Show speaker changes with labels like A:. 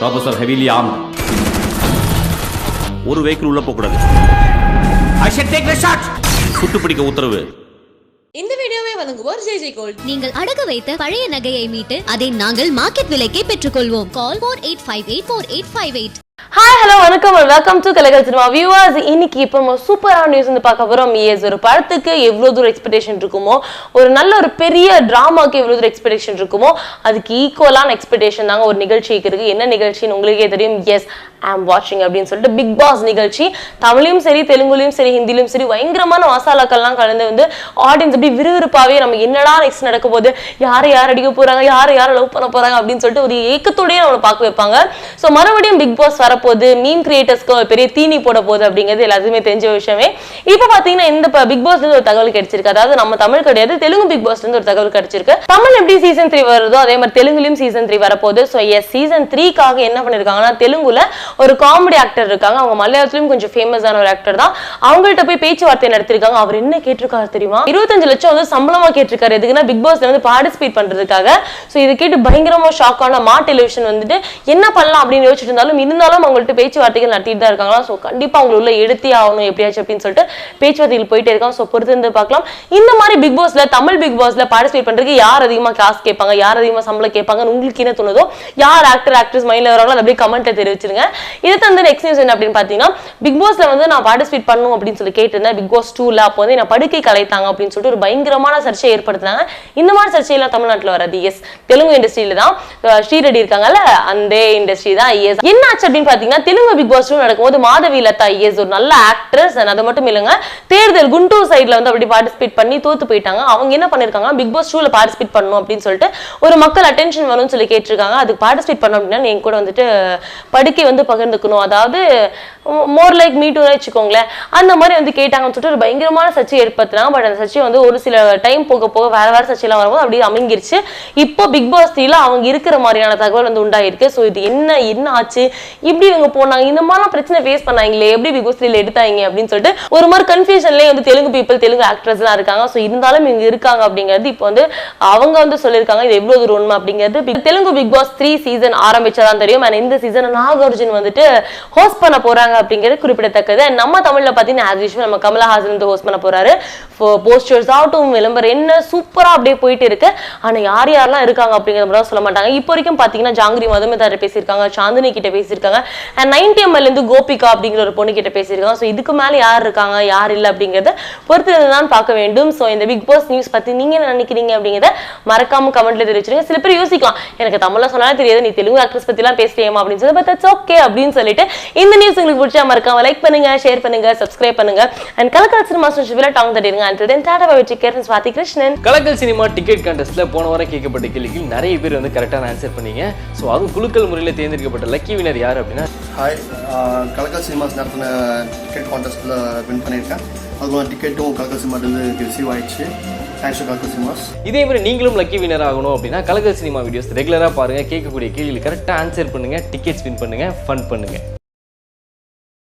A: Professor heavily ஆம் ஒரு vehicle உள்ள போகக்கூடாது. I shut take the shot சுட்டு பிடிக்க உத்தரவு.
B: இந்த வீடியோவை வழங்குவோர் ஜெய் ஜெய் கோல்ட்.
C: நீங்கள் அடகு வைத்த பழைய நகையை மீட்டு அதை நாங்கள் மார்க்கெட் விலைக்கே பெற்றுக்கொள்வோம். Call four eight five eight four eight five eight
D: hi hello வணக்கம். வெல்கம் டு கலைகள் சினிமா வியூவர்ஸ் இன்னைக்கு இப்போ நம்ம சூப்பரான நியூஸ் வந்து பார்க்க போகிறோம் எஸ் ஒரு படத்துக்கு எவ்வளோ தூரம் எக்ஸ்பெக்டேஷன் இருக்குமோ ஒரு நல்ல ஒரு பெரிய ட்ராமாவுக்கு எவ்வளோ தூரம் எக்ஸ்பெக்டேஷன் இருக்குமோ அதுக்கு ஈக்குவலான எக்ஸ்பெக்டேஷன் தாங்க ஒரு நிகழ்ச்சிக்கு இருக்குது என்ன நிகழ்ச்சின்னு உங்களுக்கே தெரியும். எஸ் ஆம் வாட்சிங் அப்படின்னு சொல்லிட்டு பிக் பாஸ் நிகழ்ச்சி. தமிழையும் சரி தெலுங்குலையும் சரி ஹிந்திலையும் சரி பயங்கரமான மசாலாக்கள்லாம் கலந்து வந்து ஆடியன்ஸ் அப்படி விறுவிறுப்பாகவே நம்ம என்னடா நெக்ஸ்ட் நடக்க போகுது? யாரை யார் அடிக்க போகிறாங்க யாரை யார் லவ் பண்ண போகிறாங்க அப்படின்னு சொல்லிட்டு ஒரு ஏக்கத்தோடயே நம்மளை பார்க்க வைப்பாங்க. ஸோ மறுபடியும் பிக் பாஸ் வரப்போகுது. மீன் கிரியேட்டர்ஸ்க்கு ஒரு பெரிய தீனி போட போகுது அப்படிங்கிறது எல்லாத்துக்குமே தெரிஞ்ச விஷயமே. இப்போ பார்த்தீங்கன்னா இந்த பிக் பாஸ்லேருந்து ஒரு தகவல் கிடைச்சிருக்கு. அதாவது நம்ம தமிழ் கிடையாது தெலுங்கு பிக் பாஸ்லேருந்து ஒரு தகவல் கிடைச்சிருக்கு. தமிழ் எப்படி சீசன் த்ரீ வருதோ அதே மாதிரி தெலுங்குலையும் சீசன் த்ரீ வரப்போகுது. ஸோ எஸ் சீசன் த்ரீக்காக என்ன பண்ணியிருக்காங்கன்னா தெலுங்குல ஒரு காமெடி ஆக்டர் இருக்காங்க. அவங்க மலையாளத்திலும் கொஞ்சம் ஃபேமஸான ஒரு ஆக்டர் தான். அவங்கள்ட்ட போய் பேச்சுவார்த்தை நடத்திருக்காங்க. அவர் என்ன கேட்டிருக்காரு தெரியுமா? இருபத்தஞ்சு லட்சம் வந்து சம்பளமா கேட்டிருக்காரு. எதுக்குன்னா பிக் பாஸ்ல வந்து பார்ட்டிசிபேட் பண்றதுக்காக. ஸோ இது கேட்டு பயங்கரமா ஷாக்கான மா டெலிவிஷன் வந்துட்டு என்ன பண்ணலாம் அப்படின்னு யோசிச்சுட்டு இருந்தாலும் இருந்தாலும் அவங்கள்ட்ட பேச்சுவார்த்தைகள் நடத்திட்டு தான் இருக்காங்களா ஸோ கண்டிப்பா அவங்க உள்ள எடுத்தே ஆகணும் எப்படியாச்சும் அப்படின்னு சொல்லிட்டு பேச்சுவார்த்தைகள் போயிட்டே இருக்காங்க. ஸோ பொறுத்து இருந்து பார்க்கலாம். இந்த மாதிரி பிக் பாஸ்ல தமிழ் பிக் பாஸ்ல பார்ட்டிசிபேட் பண்றதுக்கு யார் அதிகமா காசு கேட்பாங்க? யார் அதிகமா சம்பளம் கேட்பாங்கன்னு உங்களுக்கு என்ன தோணுதோ யார் ஆக்டர் ஆக்ட்ரஸ் மைண்ட்ல வராங்களோ அதை அப்படியே கமெண்ட்ல தெரிவிச்சிருங்க. இது தந்து நெக்ஸ்ட் நியூஸ் என்ன அப்படின்னு பார்த்தீங்கன்னா பிக் பாஸ்ல வந்து நான் பார்ட்டிசிபேட் பண்ணும் அப்படின்னு சொல்லி கேட்டிருந்தேன். பிக் பாஸ் டூல அப்போ வந்து நான் படுக்கை கலைத்தாங்க அப்படின்னு சொல்லிட்டு ஒரு பயங்கரமான சர்ச்சையை ஏற்படுத்தினாங்க. இந்த மாதிரி சர்ச்சையெல்லாம் தமிழ்நாட்டில் வராது. எஸ் தெலுங்கு இண்டஸ்ட்ரியில தான் ஸ்ரீரெடி இருக்காங்கல்ல அந்த இண்டஸ்ட்ரி தான் எஸ் என்ன ஆச்சு அப்படின்னு பார்த்தீங்கன்னா தெலுங்கு பிக் பாஸ் டூ நடக்கும்போது மாதவி லதா எஸ் ஒரு நல்ல ஆக்ட்ரஸ் அது மட்டும் இல்லைங்க தேர்தல் குண்டூர் சைட்ல வந்து அப்படி பார்ட்டிசிபேட் பண்ணி தோத்து போயிட்டாங்க. அவங்க என்ன பண்ணிருக்காங்க பிக் பாஸ் டூல பார்ட்டிசிபேட் பண்ணணும் அப்படின்னு சொல்லிட்டு ஒரு மக்கள் அட்டென்ஷன் வரும்னு சொல்லி கேட்டிருக்காங்க. அதுக்கு பார்ட்டிசிபேட் பண்ணணும் அப்படின்னா நீங்க கூட வந்துட்டு படுக்கை வந்து பகிர்ந்துக்கணும். அதாவது மோர் லைக் மீட்டுன்னு வச்சுக்கோங்களேன். அந்த மாதிரி வந்து கேட்டாங்கன்னு சொல்லிட்டு ஒரு பயங்கரமான சர்ச்சை ஏற்படுத்தினாங்க பட் அந்த சர்ச்சை வந்து ஒரு சில டைம் போக போக வேற வேற சர்ச்சைலாம் வரும்போது அப்படியே அமைங்கிருச்சு இப்போ பிக் பாஸ் தீல அவங்க இருக்கிற மாதிரியான தகவல் வந்து உண்டாயிருக்கு. ஸோ இது என்ன என்ன ஆச்சு? இப்படி இவங்க போனாங்க. இந்த மாதிரிலாம் பிரச்சனை ஃபேஸ் பண்ணாங்களே. எப்படி பிக் பாஸ் தீல எடுத்தாங்க அப்படின்னு சொல்லிட்டு ஒரு மாதிரி கன்ஃபியூஷன்லேயே வந்து தெலுங்கு பீப்பிள் தெலுங்கு ஆக்ட்ரஸ்லாம் இருக்காங்க. ஸோ இருந்தாலும் இவங்க இருக்காங்க அப்படிங்கிறது இப்போ வந்து அவங்க வந்து சொல்லியிருக்காங்க. இது எவ்வளோ தூரம் உண்மை அப்படிங்கிறது. Telugu bigg boss three season ஆரம்பிச்சதான் தெரியும். அண்ட் இந்த சீசன் நாகார்ஜுன் வந்துட்டு ஹோஸ்ட் பண்ண போறாங்க அப்படிங்கிறது குறிப்பிடத்தக்கது. நம்ம தமிழ்ல பார்த்தீங்கன்னா ஆஸ் நம்ம கமலஹாசன் வந்து ஹோஸ்ட் பண்ண போறாரு. போஸ்டர்ஸ் uh, ஆகட்டும் விளம்பரம் என்ன சூப்பராக அப்படியே போயிட்டு இருக்கு. ஆனால் யார் யாரெல்லாம் இருக்காங்க அப்படிங்கிற மாதிரி சொல்ல மாட்டாங்க. இப்போ வரைக்கும் பார்த்தீங்கன்னா ஜாங்கிரி மதுமிதார் பேசியிருக்காங்க சாந்தினி கிட்ட பேசியிருக்காங்க அண்ட் நைன்டி எம்எல்லேருந்து கோபிகா அப்படிங்கிற ஒரு பொண்ணு கிட்ட பேசியிருக்காங்க. ஸோ இதுக்கு மேலே யார் இருக்காங்க யார் இல்லை அப்படிங்கிறத பொறுத்து தான் பார்க்க வேண்டும். ஸோ இந்த பிக் பாஸ் நியூஸ் பற்றி நீங்க என்ன நினைக்கிறீங்க அப்படிங்கிறத மறக்காம கமெண்ட்ல தெரிவிச்சிருங்க. சில பேர் யோசிக்கலாம் எனக்கு தமிழ்ல சொன்னாலே தெரியாது நீ தெலுங்கு ஆக்ட்ரஸ் பத்திலாம் பேசுறியமா அப்படின்னு சொல்லி பட் தட்ஸ் ஓகே அப்படின்னு சொல்லிட்டு இந்த நியூஸ் உங்களுக்கு பிடிச்சா மறக்காம லைக் பண்ணுங்க ஷேர் பண்ணுங்க சப்ஸ்கிரைப் பண்ணுங்க. அண்ட் கலக்கல் சினிமா ஷிவில டாங் தட்டிருங்க. And then tata bye ticket Swathi Krishnan.
E: Kalakkal cinema ticket கான்டெஸ்ட்ல போன வாரம் கேட்கப்பட்ட கேள்விக்கு நிறைய பேர் வந்து கரெக்டான ஆன்சர் பண்ணீங்க. ஸோ அதுவும் குலுக்கல் முறையில் தேர்ந்தெடுக்கப்பட்ட லக்கி வினர் யார் அப்படின்னா?
F: ஹாய் கலக்கல் சினிமாஸ் நடத்தின டிக்கெட் கான்டெஸ்ட்டில் வின் பண்ணியிருக்கேன். அதுவும் டிக்கெட்டும் கலக்கல் சினிமாட்டிருந்து எனக்கு ரிசீவ் ஆயிடுச்சு. தேங்க்ஸ் கலக்கல் சினிமாஸ்.
E: இதே மாதிரி நீங்களும் லக்கி வினர் ஆகணும் அப்படின்னா கலக்கல் சினிமா வீடியோஸ் ரெகுலராக பாருங்க. கேட்கக்கூடிய கேள்வி கரெக்டாக ஆன்சர் பண்ணுங்க. டிக்கெட்ஸ் வின் பண்ணுங்க. ஃபன் பண்ணுங்க.